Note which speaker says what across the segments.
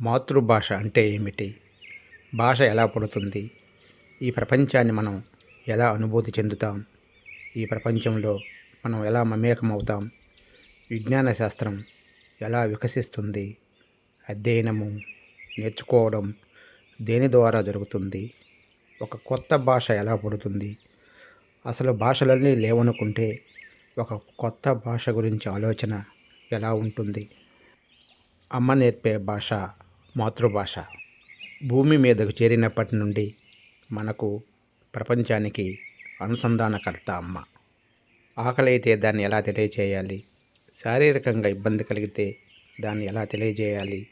Speaker 1: మాతృభాష అంటే ఏమిటి? భాష ఎలా పుడుతుంది? ఈ ప్రపంచాన్ని మనం ఎలా అనుభూతి చెందుతాం? ఈ ప్రపంచంలో మనం ఎలా మమేకం అవుతాం విజ్ఞాన శాస్త్రం ఎలా వికసిస్తుంది? అధ్యయనము నేర్చుకోవడం దేని ద్వారా జరుగుతుంది? ఒక కొత్త భాష ఎలా పుడుతుంది? అసలు భాషలన్నీ లేవనుకుంటే ఒక కొత్త భాష గురించి ఆలోచన ఎలా ఉంటుంది? అమ్మ నేర్పే భాష మాతృభాష. భూమి మీదకు చేరినప్పటి నుండి మనకు ప్రపంచానికి అనుసంధానకర్త అమ్మ. ఆకలి అయితే దాన్ని ఎలా తెలియచేయాలి? శారీరకంగా ఇబ్బంది కలిగితే దాన్ని ఎలా తెలియజేయాలి?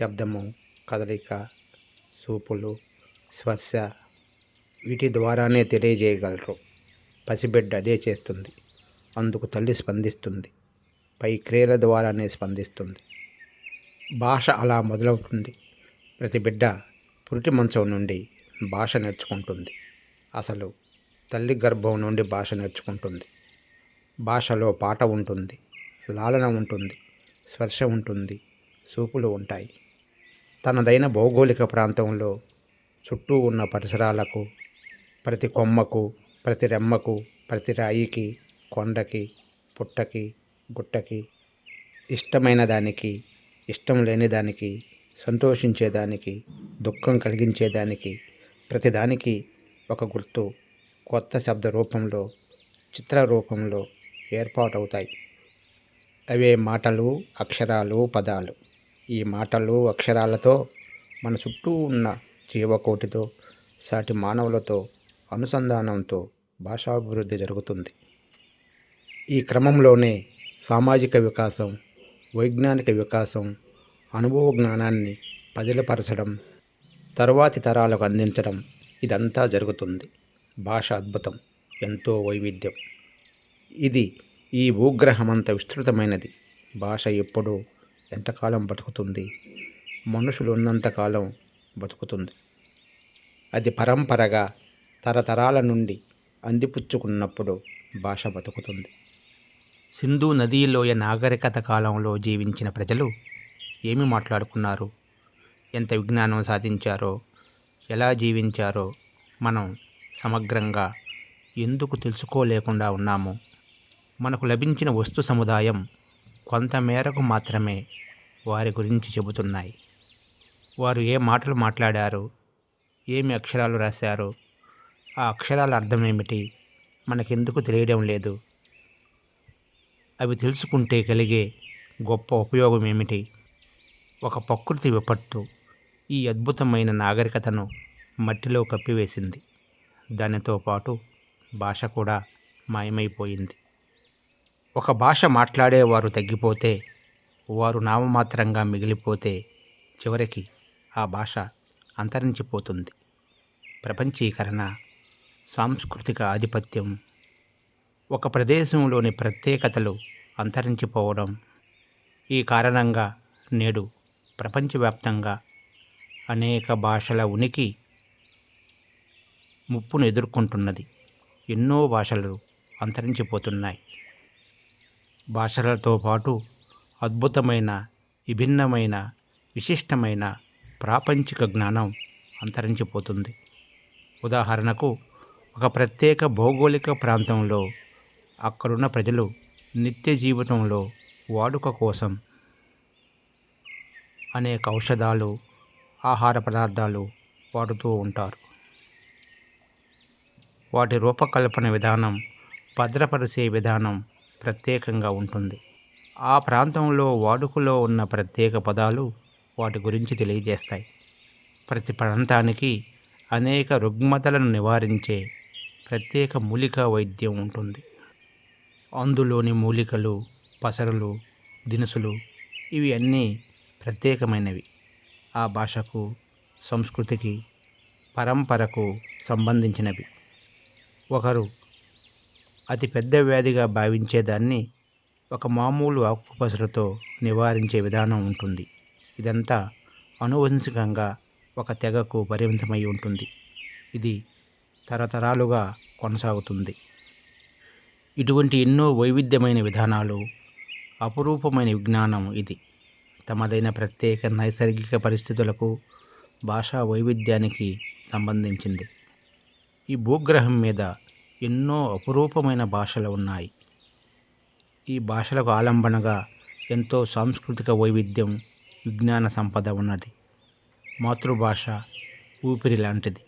Speaker 1: శబ్దము కదలిక సూపులు స్పర్శ వీటి ద్వారానే తెలియజేయగలరు. పసిబిడ్డ అదే చేస్తుంది. అందుకు తల్లి స్పందిస్తుంది. పై క్రియల ద్వారానే స్పందిస్తుంది. భాష అలా మొదలవుతుంది. ప్రతి బిడ్డ పురిటి మంచం నుండి భాష నేర్చుకుంటుంది. అసలు తల్లి గర్భం నుండి భాష నేర్చుకుంటుంది. భాషలో పాట ఉంటుంది. లాలన ఉంటుంది. స్పర్శ ఉంటుంది. సూపులు ఉంటాయి. తనదైన భౌగోళిక ప్రాంతంలో చుట్టూ ఉన్న పరిసరాలకు ప్రతి కొమ్మకు ప్రతి రెమ్మకు ప్రతి రాయికి కొండకి పుట్టకి గుట్టకి ఇష్టమైన దానికి ఇష్టం లేనిదానికి సంతోషించేదానికి దుఃఖం కలిగించేదానికి ప్రతిదానికి ఒక గుర్తు కొత్త శబ్ద రూపంలో చిత్ర రూపంలో ఏర్పాటవుతాయి. అవే మాటలు అక్షరాలు పదాలు. ఈ మాటలు అక్షరాలతో మన చుట్టూ ఉన్న జీవకోటితో సాటి మానవులతో అనుసంధానంతో భాషాభివృద్ధి జరుగుతుంది. ఈ క్రమంలోనే సామాజిక వికాసం వైజ్ఞానిక వికాసం అనుభవ జ్ఞానాన్ని పదిలపరచడం తరువాతి తరాలకు అందించడం ఇదంతా జరుగుతుంది. భాష అద్భుతం ఎంతో వైవిధ్యం. ఇది ఈ భూగ్రహమంత విస్తృతమైనది. భాష ఎప్పుడూ ఎంతకాలం బతుకుతుంది? మనుషులు ఉన్నంతకాలం బతుకుతుంది. అది పరంపరగా తరతరాల నుండి అందిపుచ్చుకున్నప్పుడు భాష బతుకుతుంది. సింధు నదీలోయ నాగరికత కాలంలో జీవించిన ప్రజలు ఏమి మాట్లాడుకున్నారు? ఎంత విజ్ఞానం సాధించారో? ఎలా జీవించారో మనం సమగ్రంగా ఎందుకు తెలుసుకోలేకుండా ఉన్నాము? మనకు లభించిన వస్తు సముదాయం కొంతమేరకు మాత్రమే వారి గురించి చెబుతున్నాయి. వారు ఏ మాటలు మాట్లాడారు? ఏమి అక్షరాలు రాశారు? ఆ అక్షరాల అర్థం ఏమిటి మనకెందుకు తెలియడం లేదు. అవి తెలుసుకుంటే కలిగే గొప్ప ఉపయోగం ఏమిటి ఒక ప్రకృతి విపత్తు ఈ అద్భుతమైన నాగరికతను మట్టిలో కప్పివేసింది. దానితో పాటు భాష కూడా మాయమైపోయింది. ఒక భాష మాట్లాడేవారు తగ్గిపోతే వారు నామమాత్రంగా మిగిలిపోతే చివరికి ఆ భాష అంతరించిపోతుంది. ప్రపంచీకరణ సాంస్కృతిక ఆధిపత్యం ఒక ప్రదేశంలోని ప్రత్యేకతలు అంతరించిపోవడం ఈ కారణంగా నేడు ప్రపంచవ్యాప్తంగా అనేక భాషల ఉనికి ముప్పును ఎదుర్కొంటున్నది. ఎన్నో భాషలు అంతరించిపోతున్నాయి. భాషలతో పాటు అద్భుతమైన విభిన్నమైన విశిష్టమైన ప్రాపంచిక జ్ఞానం అంతరించిపోతుంది. ఉదాహరణకు ఒక ప్రత్యేక భౌగోళిక ప్రాంతంలో అక్కడున్న ప్రజలు నిత్య జీవితంలో వాడుక కోసం అనేక ఔషధాలు ఆహార పదార్థాలు వాడుతూ ఉంటారు. వాటి రూపకల్పన విధానం భద్రపరిచే విధానం ప్రత్యేకంగా ఉంటుంది. ఆ ప్రాంతంలో వాడుకలో ఉన్న ప్రత్యేక పదాలు వాటి గురించి తెలియజేస్తాయి. ప్రతి ప్రాంతానికి అనేక రుగ్మతలను నివారించే ప్రత్యేక మూలికా వైద్యం ఉంటుంది. అందులోని మూలికలు పసరులు దినుసులు ఇవి అన్నీ ప్రత్యేకమైనవి. ఆ భాషకు సంస్కృతికి పరంపరకు సంబంధించినవి. ఒకరు అతి పెద్ద వ్యాధిగా భావించేదాన్ని ఒక మామూలు ఆకుపసరుతో నివారించే విధానం ఉంటుంది. ఇదంతా అనువంశికంగా ఒక తెగకు పరిమితమై ఉంటుంది. ఇది తరతరాలుగా కొనసాగుతుంది. ఇటువంటి ఎన్నో వైవిధ్యమైన విధానాలు అపురూపమైన విజ్ఞానం ఇది. తమదైన ప్రత్యేక నైసర్గిక పరిస్థితులకు భాషా వైవిధ్యానికి సంబంధించింది. ఈ భూగ్రహం మీద ఎన్నో అపురూపమైన భాషలు ఉన్నాయి. ఈ భాషలకు ఆలంబనగా ఎంతో సాంస్కృతిక వైవిధ్యం విజ్ఞాన సంపద ఉన్నది. మాతృభాష ఊపిరి లాంటిది.